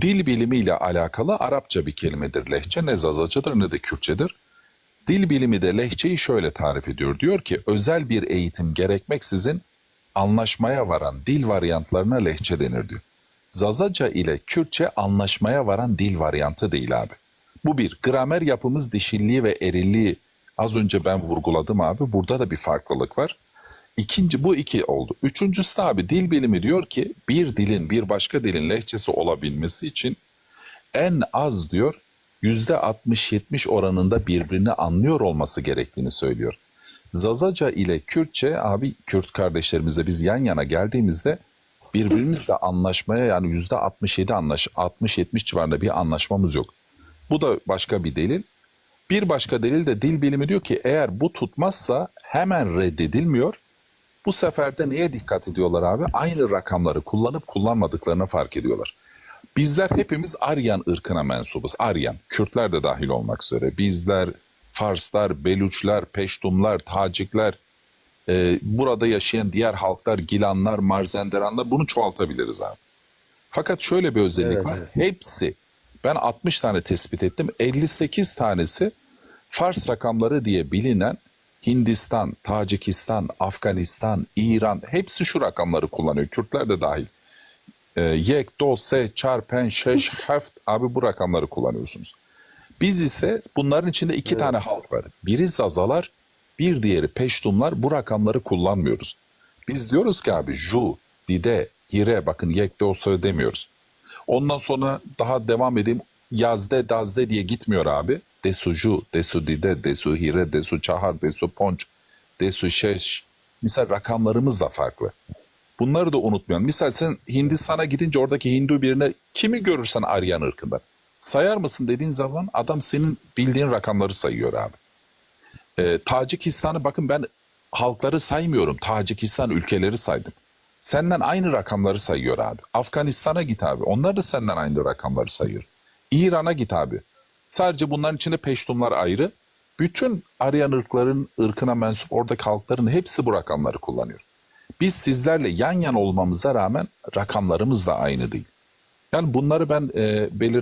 Dil bilimiyle alakalı Arapça bir kelimedir lehçe. Ne Zazacadır ne de Kürtçedir. Dil bilimi de lehçeyi şöyle tarif ediyor. Diyor ki özel bir eğitim gerekmeksizin anlaşmaya varan dil varyantlarına lehçe denir diyor. Zazaca ile Kürtçe anlaşmaya varan dil varyantı değil abi. Bu bir. Gramer yapımız dişilliği ve erilliği az önce ben vurguladım abi. Burada da bir farklılık var. İkinci bu iki oldu. Üçüncüsü de abi dil bilimi diyor ki bir dilin bir başka dilin lehçesi olabilmesi için en az diyor yüzde 60-70 oranında birbirini anlıyor olması gerektiğini söylüyor. Zazaca ile Kürtçe abi Kürt kardeşlerimizle biz yan yana geldiğimizde birbirimizle anlaşmaya yani yüzde 67 anlaş 60-70 civarında bir anlaşmamız yok. Bu da başka bir delil. Bir başka delil de dil bilimi diyor ki eğer bu tutmazsa hemen reddedilmiyor. Bu sefer de neye dikkat ediyorlar abi? Aynı rakamları kullanıp kullanmadıklarına fark ediyorlar. Bizler hepimiz Aryan ırkına mensubuz. Aryan, Kürtler de dahil olmak üzere. Bizler, Farslar, Beluçlar, Peştumlar, Tacikler, e, burada yaşayan diğer halklar, Gilanlar, Marzenderanlar bunu çoğaltabiliriz abi. Fakat şöyle bir özellik Evet, var. evet. Hepsi, ben 60 tane tespit ettim. 58 tanesi Fars rakamları diye bilinen Hindistan, Tacikistan, Afganistan, İran hepsi şu rakamları kullanıyor. Kürtler de dahil. Ee, yek, do, se, çar, pen, şeş, heft abi bu rakamları kullanıyorsunuz. Biz ise bunların içinde iki tane halk var. Biri Zazalar, bir diğeri Peştumlar bu rakamları kullanmıyoruz. Biz diyoruz ki abi ju, dide, hire bakın yek, do, se demiyoruz. Ondan sonra daha devam edeyim. Yazde, dazde diye gitmiyor abi. Desu ju, desu dide, desu hire, desu çahar, desu ponç, desu şeş. Misal rakamlarımız da farklı. Bunları da unutmayalım. Misal sen Hindistan'a gidince oradaki Hindu birine kimi görürsen Aryan ırkından. Sayar mısın dediğin zaman adam senin bildiğin rakamları sayıyor abi. Ee, Tacikistan'ı bakın ben halkları saymıyorum. Tacikistan ülkeleri saydım. Senden aynı rakamları sayıyor abi. Afganistan'a git abi. Onlar da senden aynı rakamları sayıyor. İran'a git abi. Sadece bunların içinde Peştumlar ayrı. Bütün Aryan ırkların ırkına mensup oradaki halkların hepsi bu rakamları kullanıyor. Biz sizlerle yan yana olmamıza rağmen rakamlarımız da aynı değil. Yani bunları ben e, belirt